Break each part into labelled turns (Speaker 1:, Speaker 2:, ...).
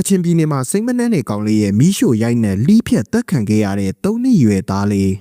Speaker 1: ကချင်ပြည်နယ်မှာစိမ့်မနှန်းနယ်ကောင်လေးရဲ့မီးရှို့ရိုက်နှက်လီးဖြတ်တက်ခံခဲ့ရတဲ့၃နှစ်ရွယ်သားလေး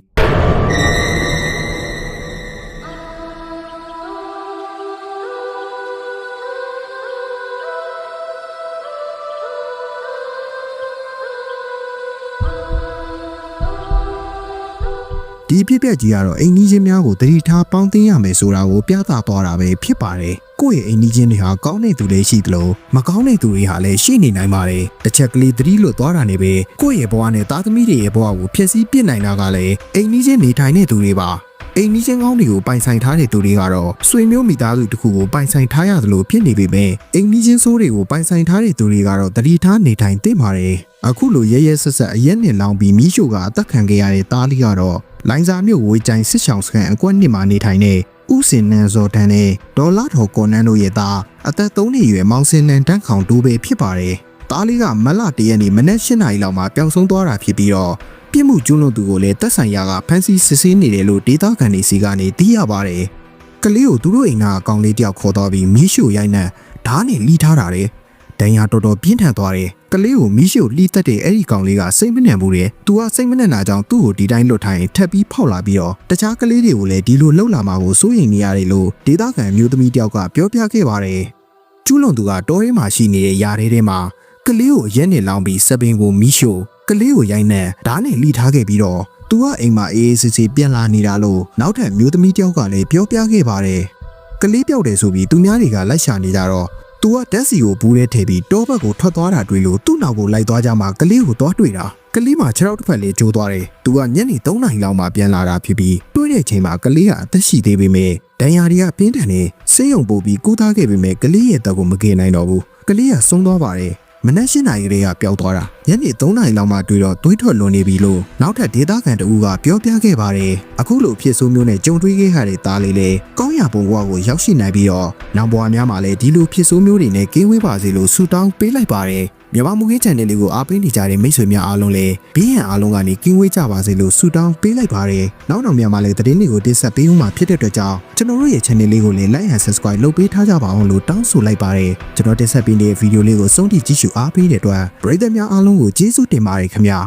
Speaker 1: ဒီဖြစ်ပျက်ကြီးကတော့အိမ်နီးချင်းများကိုတတိထားပေါင်းသိမ်းရမယ်ဆိုတာကိုပြသသွားတာပဲဖြစ်ပါတယ်။ကိုယ့်ရဲ့အိမ်နီးချင်းတွေဟာကောင်းတဲ့သူတွေရှိသလိုမကောင်းတဲ့သူတွေဟာလည်းရှိနေနိုင်ပါတယ်။တစ်ချက်ကလေးသတိလွတ်သွားတာနဲ့ပဲကိုယ့်ရဲ့ဘဝနဲ့သားသမီးတွေရဲ့ဘဝကိုဖျက်ဆီးပစ်နိုင်တာကလည်းအိမ်နီးချင်းနေထိုင်တဲ့သူတွေပါ။အိမ်နီးချင်းကောင်းတွေကိုပိုင်ဆိုင်ထားတဲ့သူတွေကတော့ဆွေမျိုးမိသားစုတစ်ခုကိုပိုင်ဆိုင်ထားရသလိုဖြစ်နေပေမဲ့အိမ်နီးချင်းဆိုးတွေကိုပိုင်ဆိုင်ထားတဲ့သူတွေကတော့တတိထားနေထိုင်သင့်ပါတယ်။အခုလိုရဲရဲဆက်ဆက်အရက်နဲ့လောင်ပြီးမိရှို့ကအသက်ခံခဲ့ရတဲ့သားလေးကတော့ လိုင်ဇာမြို့ဝေးကြိုင်စစ်ဆောင်စခန်းအကွက်နှစ်မှာနေထိုင်တဲ့ဥစင်နန်ဇော်တန်းနဲ့ဒေါ်လာထော်ကွန်နန်းတို့ရဲ့သားအသက်3နှစ်အရွယ်မောင်စင်နန်တန်းခေါင်တိုးပဲဖြစ်ပါတယ်။သားလေးကမလတရက်နေ့မနက်၈နာရီလောက်မှာပျောက်ဆုံးသွားတာဖြစ်ပြီးတော့ပြစ်မှုကျူးလွန်သူကိုလည်းတပ်ဆိုင်ရာကဖမ်းဆီးစစ်ဆေးနေတယ်လို့ဒေသခံတွေစီကနေသိရပါတယ်။ကလေးကိုသူတို့အိမ်ကအကောင်လေးတယောက်ခေါ်သွားပြီးမီးရှို့ရိုက်နှက်ဓားနဲ့လီထားတာတယ်။ ဒဏ်ရာတော်တော်ပြင်းထန်သွားတယ်။ကလေးကိုမီးရှို့လှီးတက်တဲ့အဲ့ဒီကောင်လေးကစိတ်မနှံဘူးတဲ့။ "तू ကစိတ်မနှံတာကြောင့်သူ့ကိုဒီတိုင်းလွတ်ထိုင်ထပ်ပြီးဖောက်လာပြီးတော့တခြားကလေးတွေကိုလည်းဒီလိုလှုပ်လာမှာကိုစိုးရိမ်နေရတယ်လို့ဒေသခံမျိုးသမီးတယောက်ကပြောပြခဲ့ပါတယ်။ကျူးလွန်သူကတောထဲမှာရှိနေတဲ့ຢာထဲထဲမှာကလေးကိုရက်နဲ့လောင်းပြီးစပင်ကိုမီးရှို့ကလေးကိုရိုက်နှက်ဓာတ်နဲ့လှီထားခဲ့ပြီးတော့သူကအိမ်မှာအေးအေးဆေးဆေးပြန်လာနေတာလို့နောက်ထပ်မျိုးသမီးတယောက်ကလည်းပြောပြခဲ့ပါတယ်။ကလေးပြောက်တယ်ဆိုပြီးသူများတွေကလိုက်ရှာနေကြတော့ သူကတက်စီကိုဘူးထဲထည့်ပြီးတောဘက်ကိုထွက်သွားတာတွေ့လို့သူ့နောက်ကိုလိုက်သွားကြမှကလေးကိုသွားတွေ့တာကလေးမှာခြေထောက်တစ်ဖက်လေးကျိုးသွားတယ်သူကညနေ3နာရီလောက်မှပြန်လာတာဖြစ်ပြီးတွေ့တဲ့အချိန်မှာကလေးကအသက်ရှိသေးပေမဲ့ဒဏ်ရာတွေကပြင်းထန်နေဆေးရုံပို့ပြီးကူးသားခဲ့ပေမဲ့ကလေးရဲ့တက်ကိုမကယ်နိုင်တော့ဘူးကလေးကဆုံးသွားပါတယ်မနက်၈နာရီကလေးကပျောက်သွားတာ ညနေ3နာရီလောက်မှတွေ့တော့သွေးထွက်လွန်နေပြီလို့နောက်ထပ်ဒေသခံတဦးကပြောပြခဲ့ပါတယ်အခုလိုဖြစ်ဆိုးမျိုးနဲ့ကြုံတွေ့ခဲ့ရတဲ့သားလေးလေကောင်းရပုံဘဝကိုရောက်ရှိနိုင်ပြီးတော့နောက်ဘဝများမှာလည်းဒီလိုဖြစ်ဆိုးမျိုးတွေနဲ့ကင်းဝေးပါစေလို့ဆုတောင်းပေးလိုက်ပါတယ်မြန်မာမူခင်း channel လေးကိုအားပေးနေကြတဲ့မိတ်ဆွေများအားလုံးလည်းဘေးရန်အားလုံးကနေကင်းဝေးကြပါစေလို့ဆုတောင်းပေးလိုက်ပါတယ်နောက်နောက်များမှာလည်းသတင်းတွေကိုတင်ဆက်ပေးဦးမှာဖြစ်တဲ့အတွက်ကြောင့်ကျွန်တော်တို့ရဲ့ channel လေးကိုလည်း like and subscribe လုပ်ပေးထားကြပါအောင်လို့တောင်းဆိုလိုက်ပါတယ်ကျွန်တော်တင်ဆက်ပေးနေတဲ့ဗီဒီယိုလေးကိုစုံထိကြည့်ရှုအားပေးတဲ့အတွက်ပရိသတ်များအားလုံးကိုကျေးဇူးတင်ပါတယ်ခင်ဗျာ